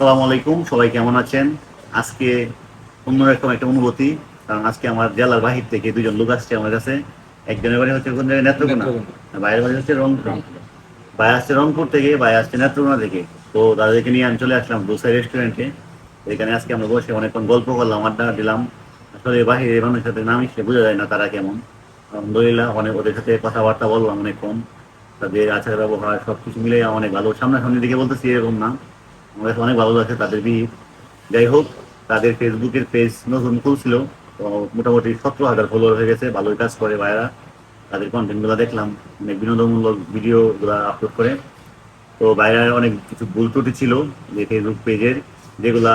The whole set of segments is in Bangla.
আসসালামু আলাইকুম সবাই কেমন আছেন? আজকে অন্যরকম একটা অনুভূতি কারণ আজকে আমার জেলার বাহির থেকে দুজন লোক আসছে আমার কাছে। একজনের বাড়ি হচ্ছে কোন জায়গায়? নেত্রকোনা। বাইরের বাড়ি হচ্ছে রংপুর। ভাই আসছে রংপুর থেকে ভাই আসছে নেত্রকোনা থেকে। তো তাদেরকে নিয়ে আমি চলে আসলাম দুসাই রেস্টুরেন্টে এখানে আজকে আমরা বসে অনেকক্ষণ গল্প করলাম আড্ডা দিলাম। আসলে বাহিরে মানুষের সাথে না মিশলে বোঝা যায় না তারা কেমন। আলহামদুলিল্লাহ অনেক ওদের সাথে কথাবার্তা বললাম অনেকক্ষণ। তাদের আচার ব্যবহার সব কিছু মিলে অনেক ভালো। সামনাসামনি দিকে বলতেছি এরকম না। আমার অনেক ভালো লাগছে তাদের বিয়ে। যাই হোক, তাদের ফেসবুকের পেজ নতুন খুলছিল মোটামুটি সতেরো হাজার ফলোয়ার হয়ে গেছে, ভালোই কাজ করে ভাইরা তাদের কন্টেন্টগুলো দেখলাম, অনেক বিনোদনমূলক ভিডিওগুলো আপলোড করে। তো বাইরে অনেক কিছু ভুল ত্রুটি ছিল যে ফেসবুক পেজের যেগুলা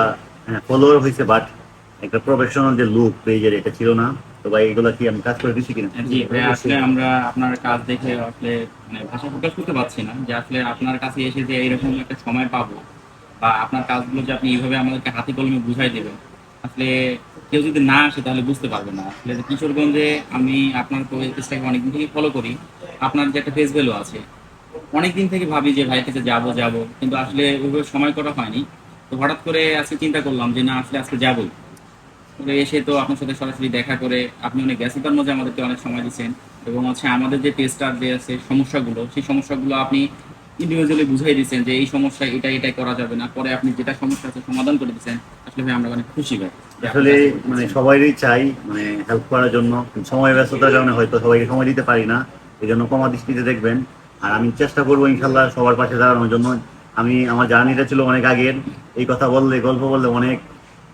ফলোয়ার হয়েছে বাট একটা প্রফেশনাল যে লুক পেজের এটা ছিল না। তো ভাই, এগুলা কি আমি কাজ করে দিচ্ছি কিনা? ভাই, আসলে আমরা আপনার কাজ দেখে আসলে মানে ভাষা প্রকাশ করতে পারছি না যে আসলে আপনার কাছে এসে যে এইরকম একটা সময় পাবো বা আপনার কাজগুলো যে আপনি এইভাবে আমাদেরকে হাতে কলমে বুঝাই দেবেন, আসলে কেউ যদি না আসে তাহলে বুঝতে পারবে না। আসলে কিশোরগঞ্জে আমি আপনার পেজটাকে অনেকদিন থেকে ফলো করি, আপনার যে একটা ফেস ভ্যালু আছে, অনেকদিন থেকে ভাবি যে ভাইয়ের কাছে যাব যাব, কিন্তু আসলে ওইভাবে সময় করা হয়নি। তো হঠাৎ করে আজকে চিন্তা করলাম যে না, আসলে আজকে যাবোই। এসে তো আপনার সাথে সরাসরি দেখা করে আপনি অনেক ব্যস্ততার মধ্যে আমাদেরকে অনেক সময় দিচ্ছেন এবং হচ্ছে আমাদের যে পেজটার যে আছে সমস্যাগুলো, সেই সমস্যাগুলো আপনি ইন্ডিভিজুয়ালি বুঝাই দিচ্ছেন যে এই সমস্যা এটা, এটাই করা যাবে না। পরে আপনি যেটা সমস্যা আছে সমাধান করে দিচ্ছেন আসলে ভাই আমরা অনেক খুশি ভাই। আসলে মানে সবাইরই চাই মানে হেল্প করার জন্য। সময় ব্যস্ততার কারণে হয়তো সবাইকে সময় দিতে পারি না এই জন্য কমা দৃষ্টিতে দেখবেন। আর আমি চেষ্টা করব ইনশাল্লাহ সবার পাশে দাঁড়ানোর জন্য। আমি, আমার জার্নিটা ছিল অনেক আগের, এই কথা বললে, গল্প বললে অনেক।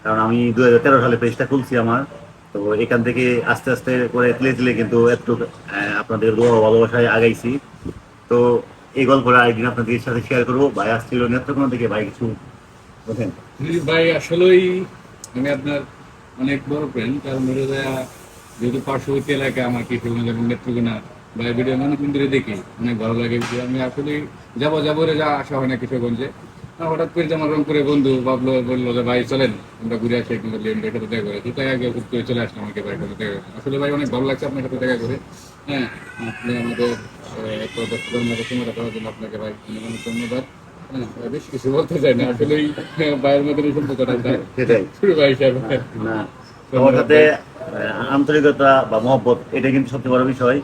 কারণ আমি দু হাজার তেরো সালে পেজটা খুলছি আমার। তো এখান থেকে আস্তে আস্তে করে তিলে কিন্তু একটু আপনাদের দোয়া ভালোবাসায় আগাইছি। তো এই গল্পটা আরেকদিন আপনাদের সাথে শেয়ার করব। ভাই আসছিল নেত্রকোনা থেকে, ভাই কিছু বোঝেন ভাই আসলেই আমি আপনার অনেক বড় ফ্রেন্ড কারণ মেরোদয়া যেহেতু পার্শ্ববর্তী এলাকায় আমার ফিল্ম এবং নেত্রকোনা ভাই ভিডিও অনেকদিন ধরে দেখি অনেক ভালো লাগে। আমি আসলে যাব যাব রে, যা আসা হয় না কিশোরগঞ্জে হঠাৎ করে আমার রংপুরে বন্ধু ভাবলো বলল যে ভাই চলেন আমরা ঘুরে আসি একদিন বললি আমরা দেখা করে টাকা আগে হুট করে চলে আসলাম আমাকে ভাই দেখা আসলে ভাই অনেক ভালো লাগছে আপনার সাথে দেখা করে। হ্যাঁ আপনি আমাদের দর্শকের মধ্যে সময় রাখার জন্য আপনাকে ভাই অনেক ধন্যবাদ। হ্যাঁ বেশ কিছু বলতে চাই না। আসলেই হ্যাঁ, ভাইয়ের মধ্যে এই সম্পর্কটা সেটাই। ভাই সাহেব না সবার সাথে আন্তরিকতা বা মহব্বত এটা কিন্তু সবচেয়ে বড় বিষয়।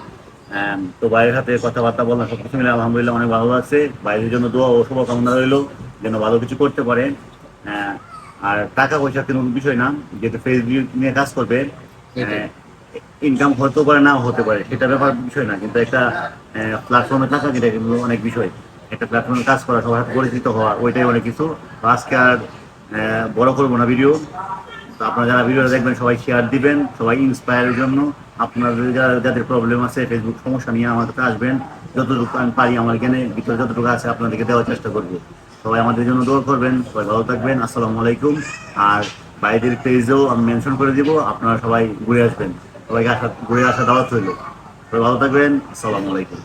তো বাইরের সাথে কথাবার্তা বললাম সবকিছু মিলে আলহামদুলিল্লাহ অনেক ভালো লাগছে। বাইরের জন্য দোয়া ও শুভকামনা রইল। যেন ভালো কিছু করতে পারে। আহ, আর টাকা পয়সা কোনো বিষয় না যেহেতু ফেসবুক নিয়ে কাজ করবে ইনকাম হতে পারে না হতে পারে সেটা ব্যাপার বিষয় না কিন্তু একটা প্ল্যাটফর্মে থাকা যেটা কিন্তু অনেক বিষয়। একটা প্ল্যাটফর্মে কাজ করা সবার সাথে পরিচিত হওয়া ওইটাই অনেক কিছু। আজকে আর আহ, বড় করব না ভিডিও তো আপনারা যারা ভিডিওটা দেখবেন সবাই শেয়ার দিবেন সবাই ইন্সপায়ারের জন্য। আপনাদের যারা যাদের প্রবলেম আছে ফেসবুক সমস্যা নিয়ে আমার কাছে আসবেন যতটুকু আমি পারি আমার জ্ঞানে ভিতরে যতটুকু আছে আপনাদেরকে দেওয়ার চেষ্টা করব। সবাই আমাদের জন্য দোয়া করবেন, সবাই ভালো থাকবেন, আসসালামু আলাইকুম। আর বাইরের পেজেও আমি মেনশন করে দিব, আপনারা সবাই ঘুরে আসবেন। সবাইকে আসা, ঘুরে আসা দাওয়াত হইল সবাই ভালো থাকবেন, আসসালামু আলাইকুম।